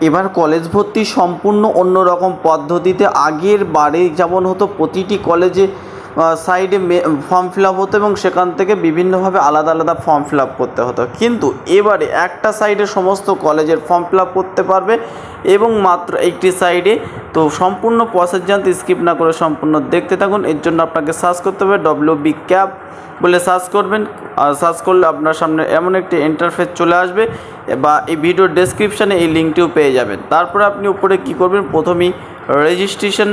এবার কলেজ ভর্তি সম্পূর্ণ অন্যরকম পদ্ধতিতে আগের বারে যেমন হতো প্রতিটি কলেজে সাইডে ফর্ম ফিল আপ হতো এবং সেখান থেকে বিভিন্নভাবে আলাদা আলাদা ফর্ম ফিল আপ করতে হতো। কিন্তু এবারে একটা সাইডে সমস্ত কলেজের ফর্ম ফিল আপ করতে পারবে এবং মাত্র একটি সাইডে তো সম্পূর্ণ প্রসেস জানতে স্কিপ না করে সম্পূর্ণ দেখতে থাকুন। এর জন্য আপনাকে সার্চ করতে হবে ডব্লিউ বি ক্যাব বলে সার্চ করবেন। আর সার্চ করলে আপনার সামনে এমন একটি ইন্টারফেস চলে আসবে বা এই ভিডিওর ডেসক্রিপশানে এই লিঙ্কটিও পেয়ে যাবেন। তারপরে আপনি উপরে কী করবেন? প্রথমেই রেজিস্ট্রেশন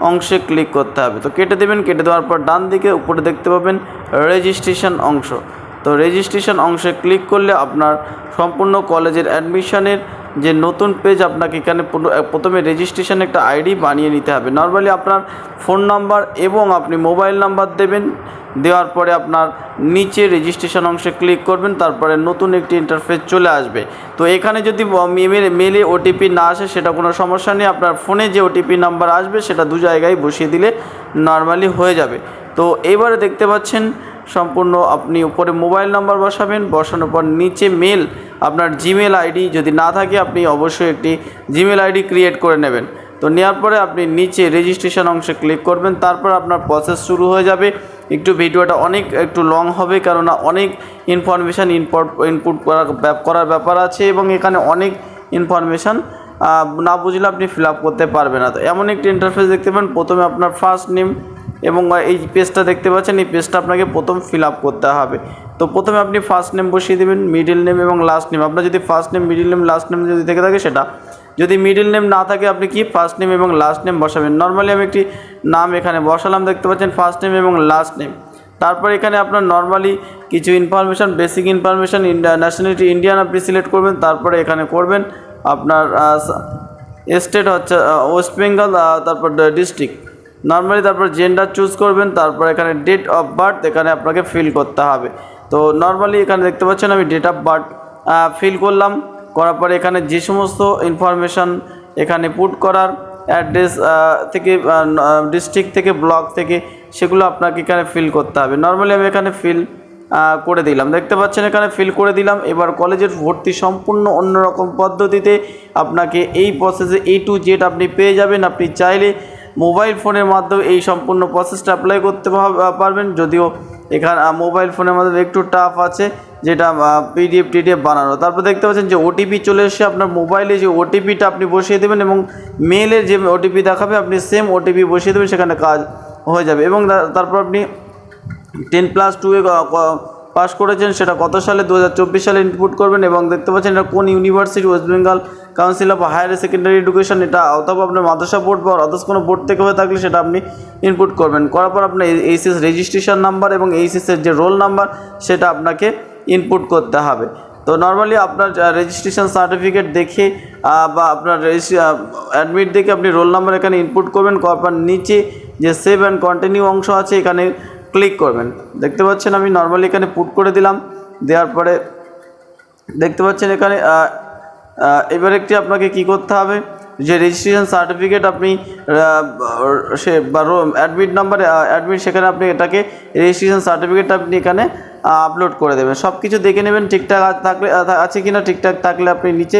অংশে ক্লিক করতে হবে। তো কেটে দেবেন, কেটে দেওয়ার পর ডান দিকে উপরে দেখতে পাবেন রেজিস্ট্রেশন অংশ। তো রেজিস্ট্রেশন অংশে ক্লিক করলে আপনার সম্পূর্ণ কলেজের অ্যাডমিশনের যে নতুন পেজ আপনাকে এখানে পুরো- প্রথমে রেজিস্ট্রেশন একটা আইডি বানিয়ে নিতে হবে। নর্মালি আপনার ফোন নাম্বার এবং আপনি মোবাইল নাম্বার দেবেন, দেওয়ার পরে আপনার নিচে রেজিস্ট্রেশন অংশে ক্লিক করবেন, তারপরে নতুন একটি ইন্টারফেস চলে আসবে। তো এখানে যদি মেলে ওটিপি না আসে, সেটা কোনো সমস্যা নেই। আপনার ফোনে যে ওটিপি নাম্বার আসবে, সেটা দু জায়গায় বসিয়ে দিলে নর্মালি হয়ে যাবে। তো এবারে দেখতে পাচ্ছেন সম্পূর্ণ আপনি উপরে মোবাইল নাম্বার বসাবেন, বসানোর পর নিচে মেল আপনার জিমেল আইডি যদি না থাকে, আপনি অবশ্যই একটি জিমেল আইডি ক্রিয়েট করে নেবেন। তো নেওয়ার পরে আপনি নিচে রেজিস্ট্রেশন অংশে ক্লিক করবেন, তারপর আপনার প্রসেস শুরু হয়ে যাবে। একটু ভিডিওটা অনেক, একটু লং হবে, কেননা অনেক ইনফরমেশান ইনপুট ইনপুট করার ব্যাপ- করার ব্যাপার আছে এবং এখানে অনেক ইনফরমেশান না বুঝলে আপনি ফিল আপ করতে পারবেন না। তো এমন একটি ইন্টারফেস দেখতে পাবেন প্রথমে আপনার ফার্স্ট নেম এবং এই পেজটা দেখতে পাচ্ছেন, এই পেজটা আপনাকে প্রথম ফিল আপ করতে হবে। তো প্রথমে আপনি ফার্স্ট নেম বসিয়ে দেবেন মিডিল নেম এবং লাস্ট নেম আপনার যদি first name middle name last name যদি থেকে থাকে সেটা। যদি মিডিল নেম না থাকে, আপনি কি ফার্স্ট নেম এবং লাস্ট নেম বসাবেন? নর্মালি আমি একটি নাম এখানে বসালাম, দেখতে পাচ্ছেন ফার্স্ট নেম এবং লাস্ট নেম তারপর এখানে আপনার নর্মালি কিছু information basic information nationality Indian আপনি সিলেক্ট করবেন, তারপরে এখানে করবেন। আপনার স্টেট হচ্ছে ওয়েস্ট বেঙ্গল তারপর ডিস্ট্রিক্ট নর্মালি তারপর জেন্ডার চুজ করবেন, তারপর এখানে ডেট অফ বার্থ এখানে আপনাকে ফিল করতে হবে। তো নর্মালি এখানে দেখতে পাচ্ছেন আমি ডেট অফ বার্থ ফিল করলাম। করার পরে এখানে যে সমস্ত ইনফরমেশান এখানে পুট করার অ্যাড্রেস থেকে ডিস্ট্রিক্ট থেকে ব্লক থেকে, সেগুলো আপনাকে এখানে ফিল করতে হবে। নর্মালি আমি এখানে ফিল করে দিলাম। দেখতে পাচ্ছেন এখানে ফিল করে দিলাম। এবার কলেজের ভর্তি সম্পূর্ণ অন্যরকম পদ্ধতিতে আপনাকে এই প্রসেসে এ টু জেড আপনি পেয়ে যাবেন। আপনি চাইলে মোবাইল ফোনের মাধ্যমে এই সম্পূর্ণ প্রসেসটা অ্যাপ্লাই করতে পারবেন। যদিও এখানে মোবাইল ফোনের মাধ্যমে একটু টাফ আছে, যেটা পিডিএফ টিডিএফ বানানো। তারপর দেখতে পাচ্ছেন যে ওটিপি চলে এসে আপনার মোবাইলে যে ওটিপিটা আপনি বসিয়ে দেবেন এবং মেলে যে ওটিপি দেখাবে, আপনি সেম ওটিপি বসিয়ে দেবেন, সেখানে কাজ হয়ে যাবে। এবং তারপর আপনি টেন প্লাস টুয়ে পাস করেছেন, সেটা কত সালে? দু হাজার চব্বিশ সালে ইনপুট করবেন এবং দেখতে পাচ্ছেন এটা কোন university West Bengal council of higher secondary education এটা অথবা আপনার মাদ্রাসা বোর্ড বা আদার্স কোনো বোর্ড থেকে হয়ে থাকলে সেটা আপনি ইনপুট করবেন। করার পর আপনার এইচএস রেজিস্ট্রেশন নাম্বার এবং এইচএসের যে রোল নাম্বার সেটা আপনাকে ইনপুট করতে হবে। তো নর্মালি আপনার রেজিস্ট্রেশন সার্টিফিকেট দেখে বা আপনার অ্যাডমিট দেখে আপনি রোল নাম্বার এখানে ইনপুট করবেন। করার নিচে যে সেভ অ্যান্ড কন্টিনিউ অংশ আছে, এখানে ক্লিক করবেন। দেখতে পাচ্ছেন আমি নর্মালি এখানে পুট করে দিলাম, দেওয়ার পরে দেখতে পাচ্ছেন এখানে এবার একটি আপনাকে কি করতে হবে, যে রেজিস্ট্রেশন সার্টিফিকেট আপনি সে বা অ্যাডমিট নাম্বারে অ্যাডমিট সেখানে আপনি এটাকে রেজিস্ট্রেশন সার্টিফিকেট আপনি এখানে আপলোড করে দেবেন। সব কিছু দেখে নেবেন, ঠিকঠাক থাকলে আছে কি না ঠিকঠাক থাকলে আপনি নিচে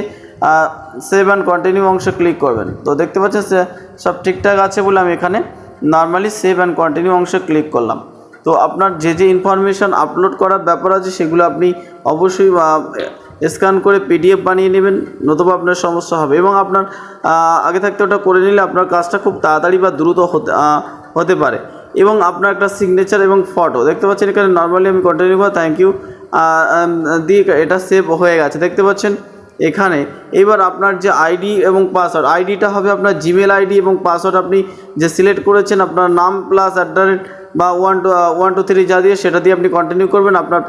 সেভ অ্যান্ড কন্টিনিউ অংশে ক্লিক করবেন। তো দেখতে পাচ্ছেন সব ঠিকঠাক আছে বলে আমি এখানে নর্মালি সেভ অ্যান্ড কন্টিনিউ অংশে ক্লিক করলাম। তো আপনার যে যে ইনফরমেশান আপলোড করার ব্যাপার আছে, সেগুলো আপনি অবশ্যই স্ক্যান করে পিডিএফ বানিয়ে নেবেন, নতুবা আপনার সমস্যা হবে। এবং আপনার আগে থাকতে ওটা করে নিলে আপনার কাজটা খুব তাড়াতাড়ি বা দ্রুত হতে হতে পারে। এবং আপনার একটা সিগনেচার এবং ফটো দেখতে পাচ্ছেন এখানে নর্মালি আমি কন্টিনিউ করে থ্যাংক ইউ দিয়ে এটা সেভ হয়ে গেছে। দেখতে পাচ্ছেন এখানে, এবার আপনার যে আইডি এবং পাসওয়ার্ড আইডিটা হবে আপনার জিমেল আইডি এবং পাসওয়ার্ড আপনি যে সিলেক্ট করেছেন, আপনার নাম প্লাস অ্যাট দ্য রেট বা one two one two three যা দিয়ে সেটা দিয়ে আপনি কন্টিনিউ করবেন, আপনার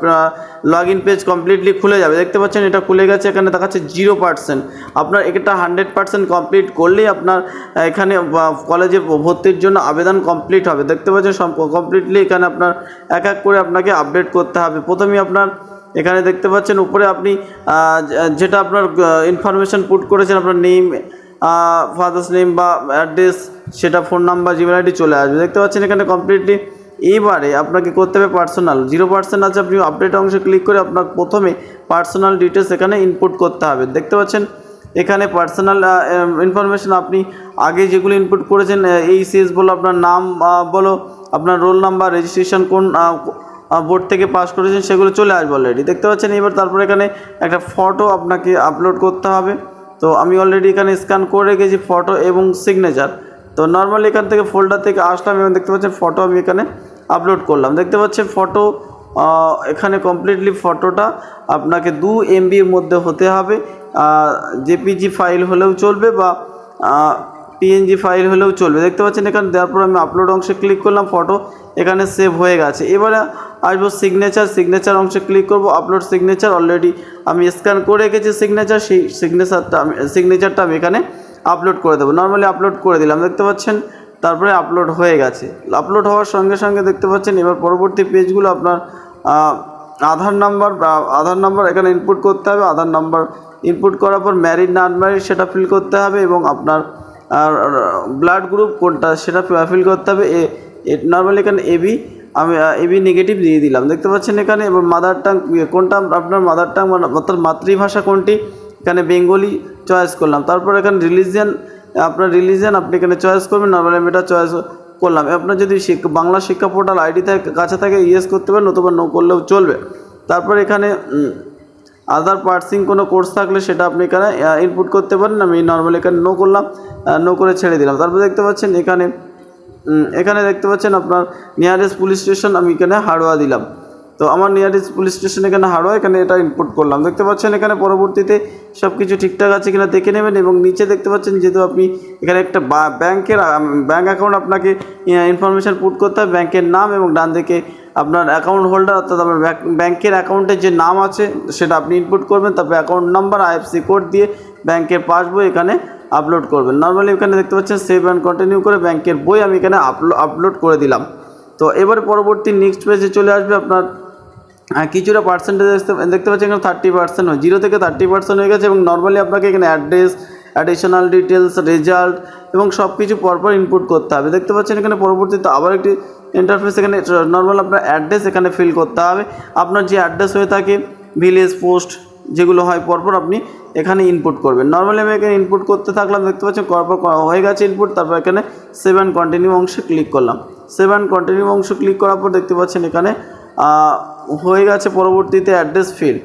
লগ ইন পেজ কমপ্লিটলি খুলে যাবে। দেখতে পাচ্ছেন এটা খুলে গেছে, এখানে দেখাচ্ছে জিরো পার্সেন্ট আপনার এটা হান্ড্রেড পার্সেন্ট কমপ্লিট করলেই আপনার এখানে কলেজে ভর্তির জন্য আবেদন কমপ্লিট হবে। দেখতে পাচ্ছেন কমপ্লিটলি এখানে আপনার এক এক করে আপনাকে আপডেট করতে হবে। প্রথমেই আপনার এখানে দেখতে পাচ্ছেন উপরে আপনি যেটা আপনার ইনফরমেশন পুট করেছেন, আপনার নেম ফাদার্স নেম বা অ্যাড্রেস সেটা ফোন নাম্বার জিমেল আইডি চলে আসবে। দেখতে পাচ্ছেন এখানে কমপ্লিটলি এইবারে আপনাকে করতে হবে পার্সোনাল জিরো পার্সেন্ট আছে, আপনি আপডেট অংশে ক্লিক করে আপনার প্রথমে পার্সোনাল ডিটেলস এখানে ইনপুট করতে হবে। দেখতে পাচ্ছেন? এখানে পার্সোনাল ইনফরমেশন আপনি আগে যেগুলো ইনপুট করেছেন এই সিএস বলো, আপনার নাম বলো, আপনার রোল নাম্বার রেজিস্ট্রেশন কোন বোর্ড থেকে পাস করেছেন, সেগুলো চলে আসবে অলরেডি দেখতে পাচ্ছেন? এবার তারপর এখানে একটা ফটো আপনাকে আপলোড করতে হবে। তো আমি অলরেডি এখানে স্ক্যান করে রেখেছি ফটো এবং সিগনেচার তো নর্মালি এখান থেকে ফোল্ডার থেকে আসলাম এবং দেখতে পাচ্ছেন ফটো আমি এখানে আপলোড করলাম। দেখতে পাচ্ছেন ফটো এখানে কমপ্লিটলি ফটোটা আপনাকে দু এমবির মধ্যে হতে হবে। জেপিজি ফাইল হলেও চলবে বা পিএনজি ফাইল হলেও চলবে। দেখতে পাচ্ছেন এখানে দেওয়ার পর আমি আপলোড অংশে ক্লিক করলাম ফটো এখানে সেভ হয়ে গেছে। এবারে আসব সিগনেচার সিগনেচার অংশে ক্লিক করব আপলোড সিগনেচার অলরেডি আমি স্ক্যান করে রেখেছি সিগনেচার সেই সিগনেচারটা আমি সিগনেচারটা আমি এখানে আপলোড করে দেবো। নর্মালি আপলোড করে দিলাম, দেখতে পাচ্ছেন? তারপরে আপলোড হয়ে গেছে। আপলোড হওয়ার সঙ্গে সঙ্গে দেখতে পাচ্ছেন, এবার পরবর্তী পেজগুলো আপনার আধার নাম্বার আধার নাম্বার এখানে ইনপুট করতে হবে। আধার নাম্বার ইনপুট করার পর ম্যারিড নট ম্যারিড সেটা ফিল করতে হবে এবং আপনার ব্লাড গ্রুপ কোনটা সেটা ফিল করতে হবে। এ নর্মালি এখানে এবি আমি এবি নেগেটিভ দিয়ে দিলাম। দেখতে পাচ্ছেন এখানে? এবার মাদার টাং কোনটা আপনার মাদার টাং মানে অর্থাৎ মাতৃভাষা কোনটি? এখানে বেঙ্গলি চয়েস করলাম। তারপর এখানে রিলিজিয়ান আপনার রিলিজিয়ান আপনি এখানে চয়েস করবেন নর্মাল আমি এটা চয়েস করলাম। আপনার যদি বাংলা শিক্ষা পোর্টাল আইডি থাকে, কাছে থাকে ইয়েস করতে পারেন নতুবা নো করলেও চলবে। তারপর এখানে আদার পার্সিং কোনো কোর্স থাকলে সেটা আপনি এখানে ইনপুট করতে পারেন। আমি নর্মালি এখানে নো করলাম নো করে ছেড়ে দিলাম। তারপর দেখতে পাচ্ছেন এখানে এখানে দেখতে পাচ্ছেন আপনার নিয়ারেস্ট পুলিশ স্টেশন আমি এখানে হাড়োয়া দিলাম। তো আমার নিয়ারেস্ট পুলিশ স্টেশন এখানে হাড়োয়া এখানে এটা ইনপুট করলাম। দেখতে পাচ্ছেন এখানে পরবর্তীতে সব কিছু ঠিকঠাক আছে কিনা দেখে নেবেন এবং নিচে দেখতে পাচ্ছেন যেহেতু আপনি এখানে একটা ব্যাংকের ব্যাঙ্ক অ্যাকাউন্ট আপনাকে ইনফরমেশান পুট করতে হবে, ব্যাংকের নাম এবং ডান দিকে আপনার অ্যাকাউন্ট হোল্ডার অর্থাৎ আপনার ব্যাক- ব্যাংকের অ্যাকাউন্টের যে নাম আছে, সেটা আপনি ইনপুট করবেন, তারপর অ্যাকাউন্ট নাম্বার আইএফসি কোড দিয়ে ব্যাংকের পাসবই এখানে আপলোড করবেন। নর্মালি এখানে দেখতে পাচ্ছেন সেভ অ্যান্ড কন্টিনিউ করে ব্যাংকের বই আমি এখানে আপলোড করে দিলাম। তো এবার পরবর্তী নেক্সট পেজে চলে আসবে আপনার কিছুটা পার্সেন্টেজ দেখতে পাচ্ছেন এখানে থার্টি পার্সেন্ট হয় জিরো থেকে থার্টি পার্সেন্ট হয়ে গেছে এবং নর্মালি আপনাকে এখানে অ্যাড্রেস অ্যাডিশনাল ডিটেলস রেজাল্ট এবং সব কিছু পরপর ইনপুট করতে হবে। দেখতে পাচ্ছেন এখানে পরবর্তীতে আবার একটি ইন্টারফেস এখানে নর্মাল আপনার অ্যাড্রেস এখানে ফিল করতে হবে। আপনার যে অ্যাড্রেস হয়ে থাকে ভিলেজ পোস্ট যেগুলো হয়, পরপর আপনি এখানে ইনপুট করবেন। নর্মালি আমি এখানে ইনপুট করতে থাকলাম, দেখতে পাচ্ছেন পরপর হয়ে গেছে ইনপুট তারপর এখানে সেভেন কন্টিনিউ অংশে ক্লিক করলাম। সেভেন কন্টিনিউ অংশ ক্লিক করার পর দেখতে পাচ্ছেন এখানে হয়ে গেছে পরবর্তীতে অ্যাড্রেস ফিল।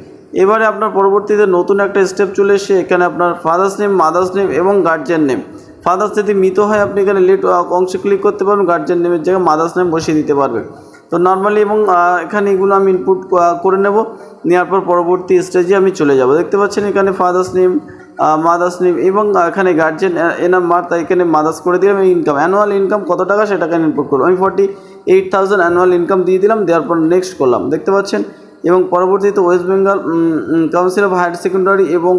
এবারে আপনার পরবর্তীতে নতুন একটা স্টেপ চলে এসে এখানে আপনার ফাদার্স নেম মাদার্স নেম এবং গার্জিয়ান নেম ফাদার্স যদি মৃত হয়, আপনি এখানে লেট অংশে ক্লিক করতে পারবেন গার্জিয়ান নেমের জায়গায় মাদার্স নেম বসিয়ে দিতে পারবেন। তো নর্মালি এবং এখানে এগুলো আমি ইনপুট করে নেব। নেওয়ার পর পরবর্তী স্টেজে আমি চলে যাব। দেখতে পাচ্ছেন এখানে ফাদার্স নেম মাদার্স নেম এবং এখানে গার্জেন এনাম মার তাই এখানে মাদার্স করে দিলাম। ইনকাম অ্যানুয়াল ইনকাম কত টাকা, সেটাকে ইনপুট করব আমি forty eight thousand annual income দিয়ে দিলাম, দেওয়ার পর নেক্সট করলাম, দেখতে পাচ্ছেন? এবং পরবর্তীতে West Bengal council of higher secondary এবং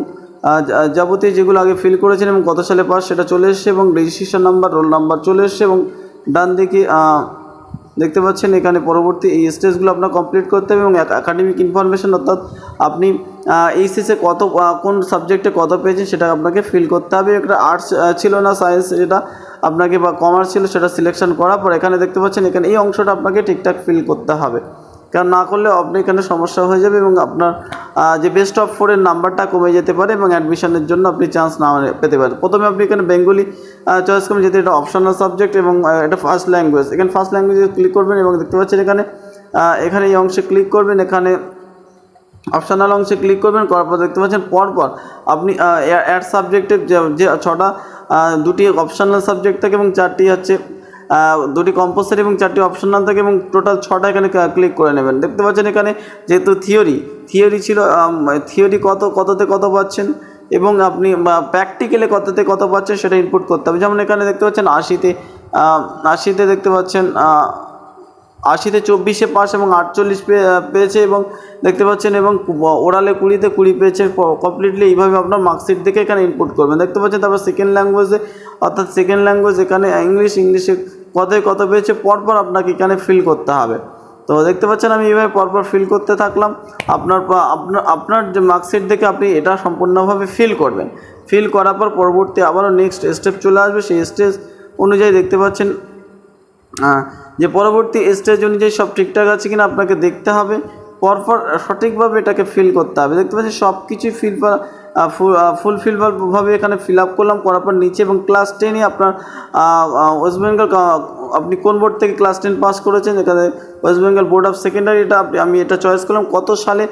যাবতীয় যেগুলো আগে ফিল করেছেন এবং কত সালে পাস, সেটা চলে এসছে এবং রেজিস্ট্রেশন নাম্বার রোল নাম্বার চলে এসছে এবং ডান দিকে দেখতে পাচ্ছেন এখানে পরবর্তী এই স্টেজগুলো আপনার কমপ্লিট করতে হবে এবং একাডেমিক ইনফরমেশন অর্থাৎ আপনি এইচএসে কত কোন সাবজেক্টে কত পেয়েছেন সেটা আপনাকে ফিল করতে হবে। একটা আর্টস ছিল না সায়েন্স এটা আপনাকে বা কমার্স ছিল সেটা সিলেকশন করার পর এখানে দেখতে পাচ্ছেন, এখানে এই অংশটা আপনাকে ঠিকঠাক ফিল করতে হবে। কারণ না করলে আপনি এখানে সমস্যা হয়ে যাবে এবং আপনার যে বেস্ট অফ ফোরের নাম্বারটা কমে যেতে পারে এবং অ্যাডমিশনের জন্য আপনি চান্স না পেতে পারেন। প্রথমে আপনি এখানে বেঙ্গলি চয়েস করবেন, যেহেতু এটা অপশনাল সাবজেক্ট এবং এটা ফার্স্ট ল্যাঙ্গুয়েজ এখানে ফার্স্ট ল্যাঙ্গুয়েজে ক্লিক করবেন এবং দেখতে পাচ্ছেন এখানে এখানে এই অংশে ক্লিক করবেন, এখানে অপশনাল অংশে ক্লিক করবেন, করার পর দেখতে পাচ্ছেন পরপর আপনি অ্যাড সাবজেক্টের যে ছটা দুটি অপশনাল সাবজেক্ট থাকে এবং চারটি হচ্ছে দুটি কম্পালসারি এবং চারটি অপশনাল থাকে এবং টোটাল ছটা এখানে ক্লিক করে নেবেন। দেখতে পাচ্ছেন এখানে যেহেতু থিওরি থিওরি ছিল থিওরি কত, কততে কত পাচ্ছেন এবং আপনি প্র্যাকটিক্যালে কততে কত পাচ্ছেন সেটা ইনপুট করতে হবে। যেমন এখানে দেখতে পাচ্ছেন আশিতে আশিতে দেখতে পাচ্ছেন আশিতে চব্বিশে পাস এবং আটচল্লিশ পেয়ে পেয়েছে এবং দেখতে পাচ্ছেন এবং ওরালে কুড়িতে কুড়ি পেয়েছে কমপ্লিটলি এইভাবে আপনার মার্কশিট দেখে এখানে ইনপুট করবেন। দেখতে পাচ্ছেন তারপর সেকেন্ড ল্যাঙ্গুয়েজে অর্থাৎ সেকেন্ড ল্যাঙ্গুয়েজ এখানে ইংলিশ ইংলিশে কতই কত পেয়েছে, পরপর আপনাকে এখানে ফিল করতে হবে। তো দেখতে পাচ্ছেন আমি এইভাবে পরপর ফিল করতে থাকলাম। আপনার আপনার আপনার যে মার্কশিট দেখে আপনি এটা সম্পূর্ণভাবে ফিল করবেন। ফিল করার পর পরবর্তী আবারও নেক্সট স্টেপ চলে আসবে। সেই স্টেজ অনুযায়ী দেখতে পাচ্ছেন যে পরবর্তী স্টেজ অনুযায়ী সব ঠিকঠাক আছে কিনা আপনাকে দেখতে হবে। পরপর সঠিকভাবে এটাকে ফিল করতে হবে। দেখতে পাচ্ছি সব কিছুই ফিল ফুলফিলভাবে এখানে ফিল আপ করলাম, করার পর নিচে এবং ক্লাস টেনে আপনার ওয়েস্ট বেঙ্গল আপনি কোন বোর্ড থেকে ক্লাস টেন পাস করেছেন? এখানে West Bengal board of secondary এটা আমি এটা চয়েস করলাম, কত সালে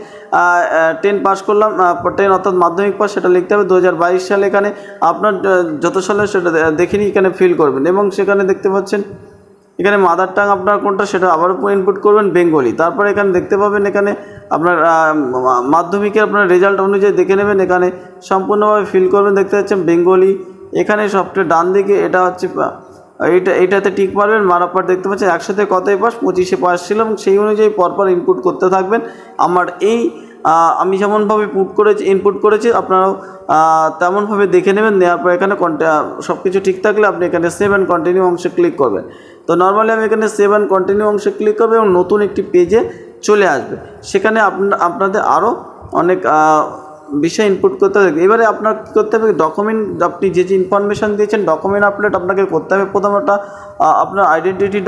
টেন পাস করলাম টেন অর্থাৎ মাধ্যমিক পাস সেটা লিখতে হবে। দু হাজার বাইশ সালে এখানে আপনার যত সালে সেটা দে- দেখে নিয়ে এখানে ফিল করবেন। এবং সেখানে দেখতে পাচ্ছেন এখানে মাদার টাং আপনার কোনটা সেটা আবার ইনপুট করবেন বেঙ্গলি তারপরে এখানে দেখতে পাবেন এখানে আপনার মাধ্যমিকের আপনার রেজাল্ট অনুযায়ী দেখে নেবেন এখানে সম্পূর্ণভাবে ফিল করবেন দেখতে পাচ্ছেন বেঙ্গলি এখানে সবচেয়ে ডান দিকে এটা হচ্ছে আহ, এইটা এইটাতে টিক মারবেন মারার পর দেখতে পাচ্ছেন একসাথে কতই পাস পঁচিশে পাস ছিল এবং সেই অনুযায়ী পরপর ইনপুট করতে থাকবেন। আমার এই আমি যেমনভাবে পুট করেছি ইনপুট করেছি, আপনারাও তেমনভাবে দেখে নেবেন, নেওয়ার পর এখানে সব কিছু ঠিক থাকলে আপনি এখানে সেভ অ্যান্ড কন্টিনিউ অংশে ক্লিক করবেন। তো নর্মালি আমি এখানে সেভ অ্যান্ড কন্টিনিউ অংশে ক্লিক করব এবং নতুন একটি পেজে চলে আসবে। সেখানে আপনাদের আরও অনেক বিষয় ইনপুট করতে হবে। এবারে আপনার কী করতে হবে? ডকুমেন্ট আপনি যে যে ইনফরমেশান দিয়েছেন ডকুমেন্ট আপলোড আপনাকে করতে হবে। প্রথমত একটা আপনার আইডেন্টিটি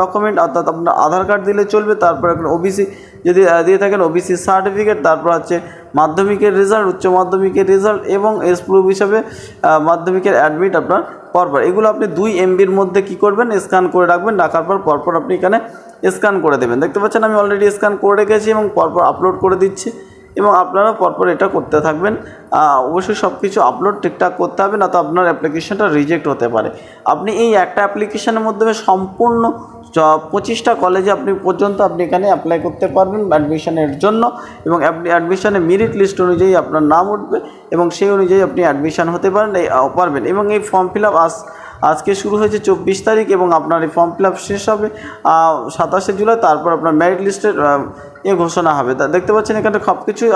ডকুমেন্ট অর্থাৎ আপনার আধার কার্ড দিলে চলবে। তারপর আপনার ওবিসি যদি দিয়ে থাকেন ওবিসি সার্টিফিকেট তারপর হচ্ছে মাধ্যমিকের রেজাল্ট উচ্চ মাধ্যমিকের রেজাল্ট এবং এস প্রুফ হিসাবে মাধ্যমিকের অ্যাডমিট আপনার পরপর। এগুলো আপনি দুই এমবির মধ্যে কি করবেন? স্ক্যান করে রাখবেন। রাখার পর পরপর আপনি এখানে স্ক্যান করে দেবেন। দেখতে পাচ্ছেন আমি অলরেডি স্ক্যান করে রেখেছি এবং পরপর আপলোড করে দিচ্ছি। এবং আপনারা পরপর এটা করতে থাকবেন। অবশ্যই সব কিছু আপলোড ঠিকঠাক করতে হবে, না তো আপনার অ্যাপ্লিকেশানটা রিজেক্ট হতে পারে। আপনি এই একটা অ্যাপ্লিকেশনের মাধ্যমে সম্পূর্ণ পঁচিশটা কলেজে আপনি পর্যন্ত আপনি এখানে অ্যাপ্লাই করতে পারবেন অ্যাডমিশনের জন্য এবং আপনি অ্যাডমিশনের মেরিট লিস্ট অনুযায়ী আপনার নাম উঠবে এবং সেই অনুযায়ী আপনি অ্যাডমিশন হতে পারেন পারবেন। এবং এই ফর্ম ফিল আপ আজ, আজকে শুরু হয়েছে চব্বিশ তারিখ এবং আপনার এই ফর্ম ফিল আপ শেষ হবে সাতাশে জুলাই, তারপর আপনার মেরিট লিস্টের এ ঘোষণা হবে। তা দেখতে পাচ্ছেন এখানে সব কিছুই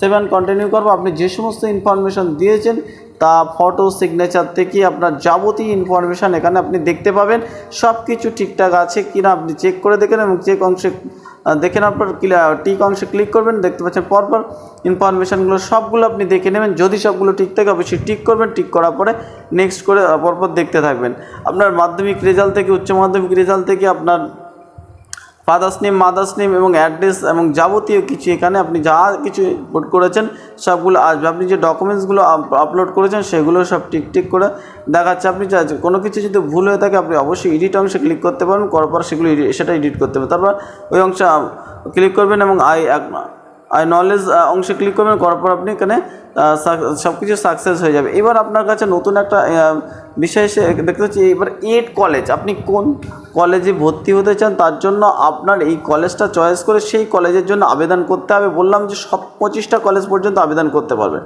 সেভেন কন্টিনিউ করব। আপনি যে সমস্ত ইনফরমেশন দিয়েছেন, তা ফটো সিগনেচার থেকে আপনার যাবতীয় ইনফরমেশান এখানে আপনি দেখতে পাবেন। সব কিছু ঠিকঠাক আছে কি না আপনি চেক করে দেখেন এবং চেক অংশে দেখে নেওয়ার পর টিক অংশে ক্লিক করবেন। দেখতে পাচ্ছেন পরপর ইনফরমেশানগুলো সবগুলো আপনি দেখে নেবেন। যদি সবগুলো ঠিক থাকে, অবশ্যই টিক করবেন। টিক করার পরে নেক্সট করে পরপর দেখতে থাকবেন। আপনার মাধ্যমিক রেজাল্ট থেকে উচ্চ মাধ্যমিক রেজাল্ট থেকে আপনার ফাদার্স নেম মাদার্স নেম এবং অ্যাড্রেস এবং যাবতীয় কিছু এখানে আপনি যা কিছু ইনপুট করেছেন, সবগুলো আসবে। আপনি যে ডকুমেন্টসগুলো আপলোড করেছেন, সেগুলো সব টিক করে দেখাচ্ছে। আপনি যা কোনো কিছু যদি ভুল হয়ে থাকে, আপনি অবশ্যই এডিট অংশে ক্লিক করতে পারবেন, করার পর সেগুলো সেটা এডিট করতে হবে তারপর ওই অংশে ক্লিক করবেন এবং আই আই নলেজ অংশে ক্লিক করবেন, করার পর আপনি এখানে সব কিছু সাকসেস হয়ে যাবে। এবার আপনার কাছে নতুন একটা বিষয় এসে দেখতে পাচ্ছি, এবার এড কলেজ আপনি কোন কলেজে ভর্তি হতে চান? তার জন্য আপনার এই কলেজটা চয়েস করে সেই কলেজের জন্য আবেদন করতে হবে। বললাম যে সব পঁচিশটা কলেজ পর্যন্ত আবেদন করতে পারবেন।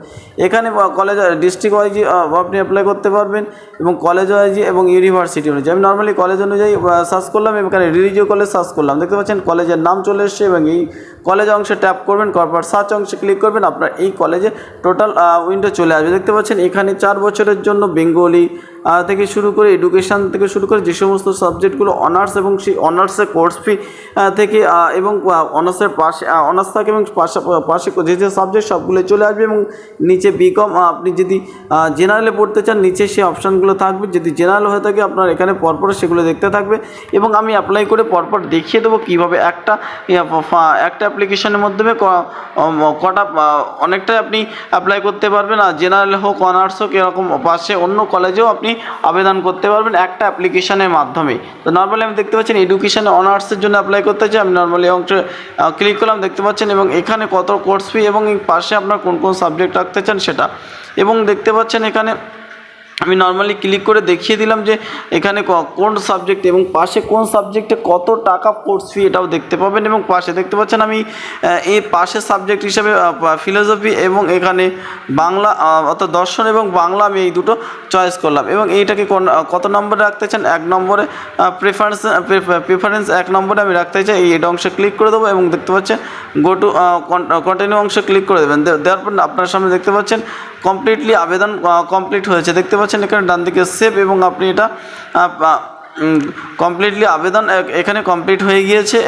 এখানে কলেজ ডিস্ট্রিক্ট ওয়াইজে আপনি অ্যাপ্লাই করতে পারবেন এবং কলেজ ওয়াইজে এবং ইউনিভার্সিটি অনুযায়ী। আমি নর্মালি কলেজ অনুযায়ী সার্চ করলাম এবং এখানে রিলিজিও কলেজ সার্চ করলাম। দেখতে পাচ্ছেন কলেজের নাম চলে এসছে এবং এই কলেজ অংশে ট্যাপ করবেন করার পর সার্চ অংশে ক্লিক করবেন। আপনার এই কলেজে টোটাল উইন্ডো চলে আসবে। দেখতে পাচ্ছেন এখানে চার বছরের জন্য বেঙ্গলি থেকে শুরু করে এডুকেশান থেকে শুরু করে যে সমস্ত সাবজেক্টগুলো অনার্স এবং সেই অনার্সের কোর্স ফি থেকে এবং অনার্সের পাশে অনার্স থাকে এবং পাশে যে যে সাবজেক্ট সবগুলো চলে আসবে এবং নিচে বিকম আপনি যদি জেনারেলে পড়তে চান, নিচে সেই অপশানগুলো থাকবে। যদি জেনারেল হয়ে থাকে, আপনার এখানে পরপর সেগুলো দেখতে থাকবে এবং আমি অ্যাপ্লাই করে পরপর দেখিয়ে দেবো কীভাবে একটা একটা অ্যাপ্লিকেশনের মাধ্যমে কটা অনেকটাই আপনি অ্যাপ্লাই করতে পারবেন। আর জেনারেল হোক অনার্স হোক, এরকম পাশে অন্য কলেজেও আপনি আবেদন করতে পারবেন একটা অ্যাপ্লিকেশনের মাধ্যমে। তো নর্মালি আমি দেখতে পাচ্ছেন এডুকেশন অনার্সের জন্য অ্যাপ্লাই করতে চাই। আমি নর্মালি অংশে ক্লিক করলাম, দেখতে পাচ্ছেন, এবং এখানে কত কোর্স ফি এবং পাশে আপনার কোন কোন সাবজেক্ট রাখতে চান সেটা। এবং দেখতে পাচ্ছেন এখানে আমি নর্মালি ক্লিক করে দেখিয়ে দিলাম যে এখানে কোন সাবজেক্ট এবং পাশে কোন সাবজেক্টে কত টাকা কোর্স ফি এটাও দেখতে পাবেন এবং পাশে দেখতে পাচ্ছেন আমি এই পাশে সাবজেক্ট হিসাবে ফিলোসফি এবং এখানে বাংলা অর্থাৎ দর্শন এবং বাংলা আমি এই দুটো চয়েস করলাম এবং এইটাকে কোন- কত নম্বরে রাখতে চান? এক নম্বরে প্রেফারেন্স প্রেফারেন্স এক নম্বরে আমি রাখতে চাই। এই অংশে ক্লিক করে দেবো এবং দেখতে পাচ্ছেন গো টু কন্টিনিউ অংশে ক্লিক করে দেবেন। দেওয়ার পর আপনার সামনে দেখতে পাচ্ছেন কমপ্লিটলি আবেদন কমপ্লিট হয়েছে। দেখতে পাচ্ছেন এখানে ডান দিকে সেভ এবং আপনি এটা কমপ্লিটলি আবেদন এখানে কমপ্লিট হয়ে গিয়েছে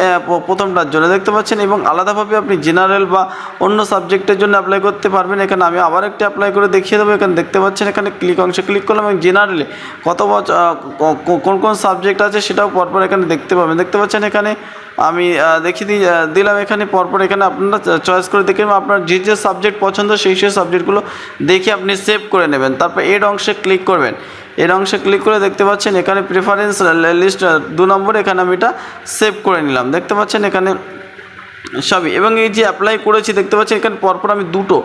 প্রথমটার জন্য দেখতে পাচ্ছেন, এবং আলাদাভাবে আপনি জেনারেল বা অন্য সাবজেক্টের জন্য অ্যাপ্লাই করতে পারবেন। এখানে আমি আবার একটি অ্যাপ্লাই করে দেখিয়ে দেবো। এখানে দেখতে পাচ্ছেন, এখানে ক্লিক অংশে ক্লিক করলাম এবং জেনারেলে কত বছর কোন কোন সাবজেক্ট আছে সেটাও পরপর এখানে দেখতে পাবেন। দেখতে পাচ্ছেন এখানে আমি দেখিয়ে দিই দিলাম এখানে পরপর এখানে আপনারা চয়েস করে দেখে আপনার যে যে সাবজেক্ট পছন্দ সেই সেই সাবজেক্টগুলো দেখে আপনি সেভ করে নেবেন। তারপর এড অংশে ক্লিক করবেন। এর অংশে ক্লিক করে দেখতে পাচ্ছেন এখানে প্রেফারেন্স লিস্ট দু নম্বর এখানে আমি এটা সেভ করে নিলাম। দেখতে পাচ্ছেন এখানে সবই। এবং এই যে অ্যাপ্লাই করেছি, দেখতে পাচ্ছেন এখানে পরপর আমি দুটো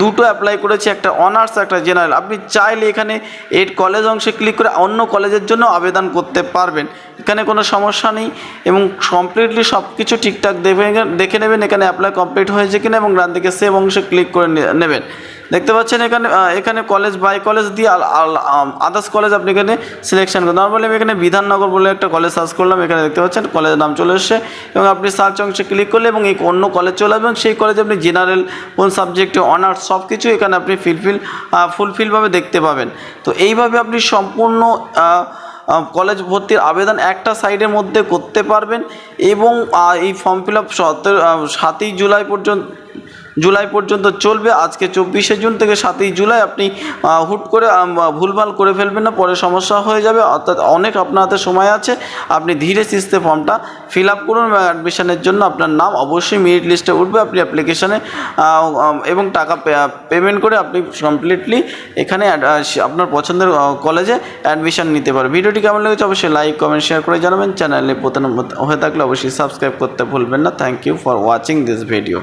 দুটো অ্যাপ্লাই করেছি, একটা অনার্স একটা জেনারেল আপনি চাইলে এখানে এর কলেজ অংশে ক্লিক করে অন্য কলেজের জন্য আবেদন করতে পারবেন। এখানে কোনো সমস্যা নেই এবং কমপ্লিটলি সব কিছু ঠিকঠাক দেখে দেখে নেবেন এখানে অ্যাপ্লাই কমপ্লিট হয়েছে কিনা এবং ডান দিকে সেভ অংশে ক্লিক করে নেবেন। দেখতে পাচ্ছেন এখানে এখানে কলেজ বাই কলেজ দিয়ে আদার্স কলেজ আপনি এখানে সিলেকশন করুন নর্মালি আমি এখানে বিধাননগর বলে একটা কলেজ সার্চ করলাম, এখানে দেখতে পাচ্ছেন কলেজের নাম চলে এসছে এবং আপনি সার্চ অংশে ক্লিক করলে এবং এই অন্য কলেজ চলে আসবে এবং সেই কলেজে আপনি জেনারেল কোন সাবজেক্টে অনার্স সব কিছু এখানে আপনি ফিলফিল ফুলফিলভাবে দেখতে পাবেন। তো এইভাবে আপনি সম্পূর্ণ কলেজ ভর্তির আবেদন একটা সাইডের মধ্যে করতে পারবেন এবং এই ফর্ম ফিল আপ সতেরো সাতই জুলাই পর্যন্ত জুলাই পর্যন্ত চলবে। আজকে চব্বিশে জুন থেকে সাতই জুলাই আপনি হুট করে ভুলভাল করে ফেলবেন না, পরে সমস্যা হয়ে যাবে। অর্থাৎ অনেক আপনার হাতে সময় আছে, আপনি ধীরে সিস্তে ফর্মটা ফিল আপ করুন এবং অ্যাডমিশনের জন্য আপনার নাম অবশ্যই মেরিট লিস্টে উঠবে। আপনি অ্যাপ্লিকেশানে এবং টাকা পেমেন্ট করে আপনি কমপ্লিটলি এখানে আপনার পছন্দের কলেজে অ্যাডমিশন নিতে পারেন ভিডিওটি কেমন লেগেছে অবশ্যই লাইক কমেন্ট শেয়ার করে জানাবেন। চ্যানেলে প্রথম হয়ে থাকলে অবশ্যই সাবস্ক্রাইব করতে ভুলবেন না। Thank you for watching this video